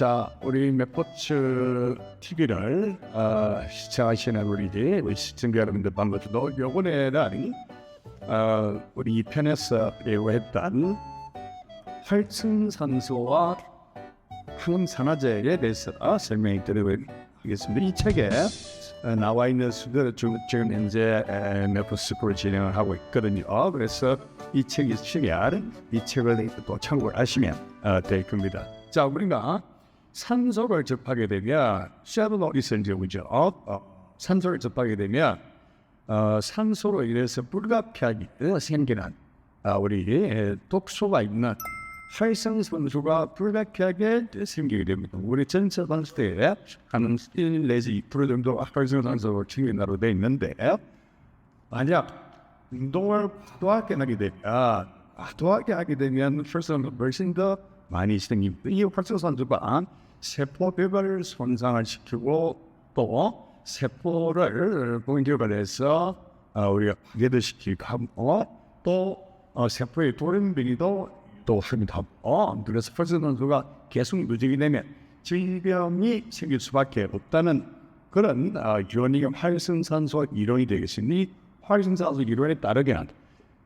자, 우리 맥포츠 TV를 어, 시청하시는 우리 우리 시청자 여러분들 반갑습니다. 요번에는 어, 우리 2편에서 예고했던 활승산소와 항산화제에 대해서 설명해 드리겠습니다. 이 책에 어, 나와 있는 수들 지금 지금 현재 맥포스프로 진행을 하고 있거든요. 그래서 이 책이 있으면 이 책을 또 참고를 하시면 어, 될 겁니다. 자, 우리가 산소를 접하게 되면 어디서 이제 오죠? 어, 산소를 접하게 되면 어, 산소로 인해서 불가피하게 생기는 아, 우리 에, 독소가 있는 활성산소가 불가피하게 생기게 됩니다. 우리 전체 산소에 한1 내지 2% 정도 활성산소가 챙긴다로 되어 있는데 만약 운동을 과도하게 하게 되면 과도하게 하게 되면 활성산소가 훨씬 더 많이 생깁니다. 이 활성산소가 세포 배발을 손상을 시키고 또 세포를 공격을 해서 어, 우리가 파괴시키고 하고 또 어, 세포의 돌연변이도 또 합니다. 어, 그래서 활성산소가 계속 누적이 되면 질병이 생길 수밖에 없다는 그런 어, 이론이 활성산소 이론이 되겠으니 활성산소 이론에 따르게는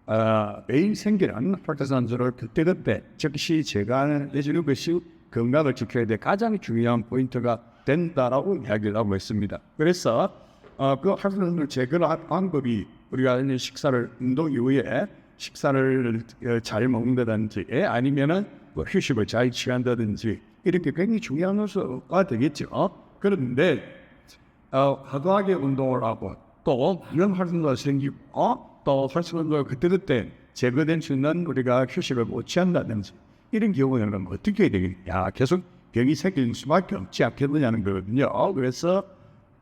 어, 매일 생기는 활성산소를 그때그때 즉시 제거해주는 것이 건강을 지켜야 될 가장 중요한 포인트가 된다라고 이야기를 하고 있습니다. 그래서 어, 그 활성산소를 제거하는 방법이 우리가 이제 식사를 운동 이후에 식사를 어, 잘 먹는다든지 아니면은 뭐 휴식을 잘 취한다든지 이렇게 굉장히 중요한 요소가 되겠죠. 그런데 어, 과도하게 운동을 하고 또 이런 활성도가 생기고 어? 또 활성도가 그때그때 제거된 수는 우리가 휴식을 못 취한다든지 이런 경우에는 어떻게 해야 되겠냐 계속 병이 생길 수밖에 없지 않겠느냐는 거거든요. 그래서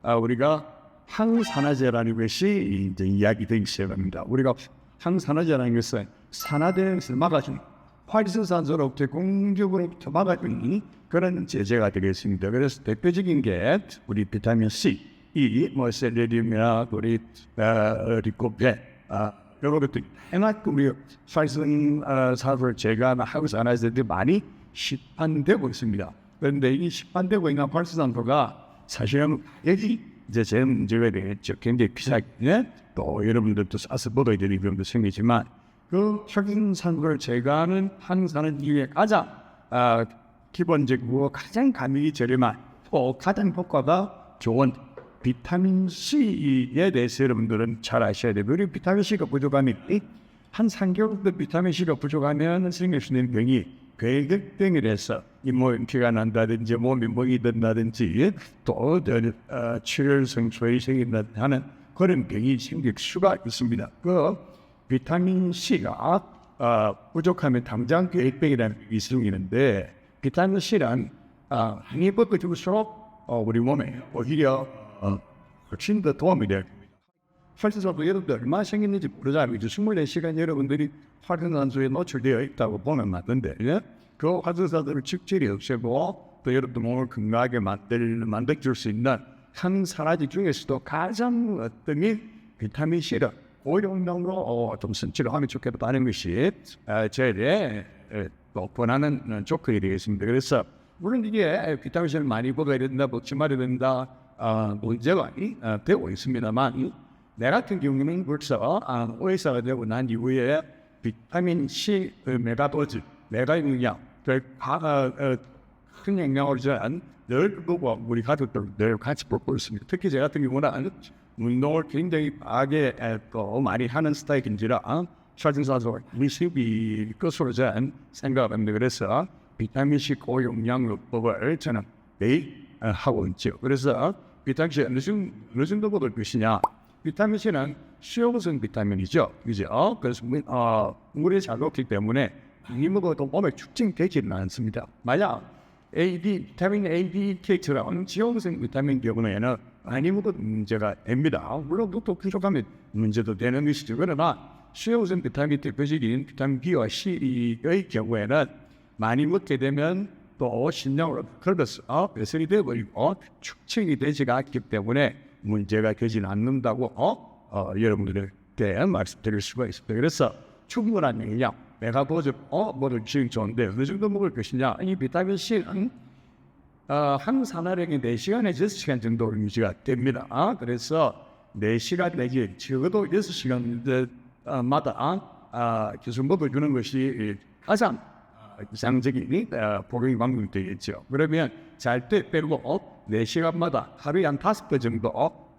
아, 우리가 항산화제라는 것이 이제 이야기되기 시작합니다. 우리가 항산화제라는 것은 산화되는 것을 막아주는 활성산소로부터 공격으로부터 막아주는 그런 제재가 되겠습니다. 그래서 대표적인 게 우리 비타민 C, 이 뭐 셀레늄이나 우리 어, 리코펜, 아, 이런 것들 해놨고 우리 활성산소를 제거하는 항산화제들이 많이 시판되고 있습니다. 그런데 이 시판되고 있는 활성산소가 사실은 여기 이제 제 문제가 되겠죠. 굉장히 비싸게 또 여러분들도 싸서 먹어야 되는 병도 생기지만 그 활성산소를 제거하는 항산은 이게 가장 아, 기본적이고 가장 가격이 저렴한 또 가장 효과가 좋은 비타민 C에 대해서 여러분들은 잘 아셔야 돼요. 우리 비타민 C가 부족하면 한 3개월 정도 비타민 C가 부족하면 생길 수 있는 병이 괴격병이라서 잇몸 피가 난다든지 몸이 멍이 든다든지 또 어, 출혈성 소이 생긴다든지 하는 그런 병이 생길 수가 있습니다. 그 비타민 C가 어, 부족하면 당장 괴격병이라는 병이 생기는데 비타민 C란 어, 한이 벗겨질수록 어, 우리 몸에 오히려 어, 훨씬 더 도움이 될 겁니다. 활성산소 여러분들 얼마나 생겼는지 모르잖아요. 이제 24시간 여러분들이 활성산소에 노출되어 있다고 보면 맞는데 예? 그 활성산소를 직질이 없애고 또 여러분들 몸을 건강하게 만들, 만들어줄 수 있는 항산화제 중에서도 가장 어떤 게 비타민 C를 고용량으로 어, 좀 선취를 하면 좋겠다는 것이 어, 제일 또 권하는 조건이 되겠습니다. 그래서 물론 이게 비타민 C를 많이 먹어야 된다, 먹지 말아야 된다 어, 문제가 어, 되고 있습니다만 내 같은 경우는 벌써 아, 의사가 되고 난 이후에 비타민 C 그 메가도즈, 메가 영양, 그큰 영향을 주는 늘 보고 우리 가족들 늘 같이 보고 있습니다. 특히 제 같은 경우는 운동을 굉장히 과하게 또 많이 하는 스타일인지라 촬영사서 리시비 것으로 저는 생각합니다. 그래서 비타민 C 고용량요법을 저는 매일 어, 하고 있죠. 그래서 비타민 C 어느 정도, 어느 정도 먹을 것이냐? 비타민 C는 수용성 비타민이죠. 그죠? 그래서 물- 어, 물에 잘 녹기 때문에 많이 먹어도 몸에 축증되지는 않습니다. 만약 A, D, 비타민 A, D, K처럼 지용성 비타민 경우에는 많이 먹어도 문제가 됩니다. 물론 그것도 부족하면 문제도 되는 것이죠. 그러나 수용성 비타민 대표적인 비타민 B와 C의 경우에는 많이 먹게 되면 또 신장으로 걸어서 배설이 되어버리고 축적이 되지가 않기 때문에 문제가 되지는 않는다고 어? 어, 여러분들에게 말씀드릴 수가 있습니다. 그래서 충분한 영양, 내가 보죠, 어, 뭐를 지금 좋은데 어느 정도 먹을 것이냐? 이 비타민 C는 어, 한 산화력이 4시간에 6시간 정도 유지가 됩니다. 아, 그래서 4시간 내지 적어도 6시간마다 아, 계속 먹어주는 것이 가장 아, 이상적인 어, 복용 방법이 되겠죠. 그러면 잘 때 빼고 4시간마다 하루에 한 5배 정도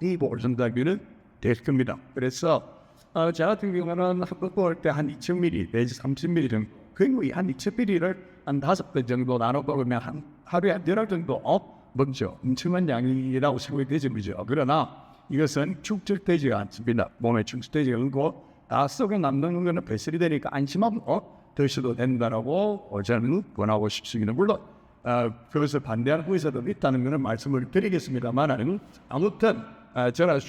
이 보존다기는 될 겁니다. 그래서 어, 저 같은 경우는 한 2,000ml 내지 30ml 정도 거의 한 2,000ml를 한 5배 정도 나눠 먹으면 한 하루에 한 열흘 정도 어, 먹죠. 엄청난 양이라고 생각이 되죠. 그죠? 그러나 이것은 축적되지가 않습니다. 몸에 축적되지 않고 다 썩어 남는 거는 배설이 되니까 안심하고 드셔도 된다라고 저는 권하고 싶습니다. 물론 어, 그것을 반대하는 의사도 있다는 것은 말씀을 드리겠습니다만 아무튼 어, 저는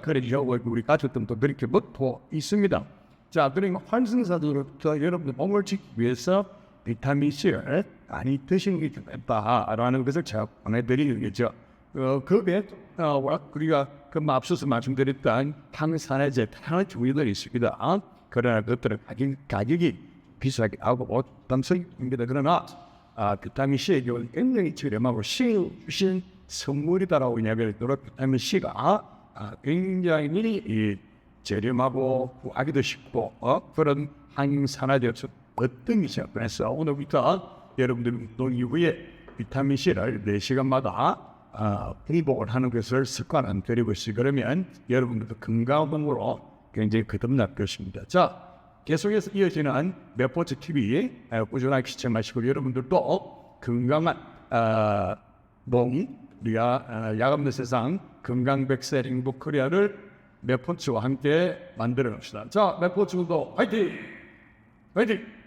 그래 해오고 우리 가족들도 그렇게 먹고 있습니다. 자, 그러니까 환승사들부터 여러분들 몸을 지키기 위해서 비타민 C를 많이 드시는 게 좋다라는 것을 제가 권해드리는 거죠. 어, 그 외에 어, 우리가 그 앞서서 말씀드렸던 항산화제 종류들이 있습니다. 그러나 그것들은 가격, 가격이 비싸게 하고 담성입니다. 그러나 아, 비타민 C의 경우 굉장히 저렴하고 신신 선물이다라고 이야기를 들어 비타민 C가 아, 굉장히 이 저렴하고 구하기도 쉽고 어? 그런 항산화제에서 어떤 것이냐 그래서 오늘부터 여러분들 운동 이후에 비타민 C를 4시간마다 아, 회복을 하는 것을 습관을 들이고 있어요. 그러면 여러분들도 건강으로 굉장히 거듭날 것입니다. 자, 계속해서 이어지는 몇 번째 TV 에, 꾸준하게 시청하시고 여러분들도 건강한 아, 몸 우리가 아, 야간의 세상 건강 백세 행복 코리아를 몇 번째와 함께 만들어 봅시다. 자, 몇 번째 운동 화이팅! 화이팅!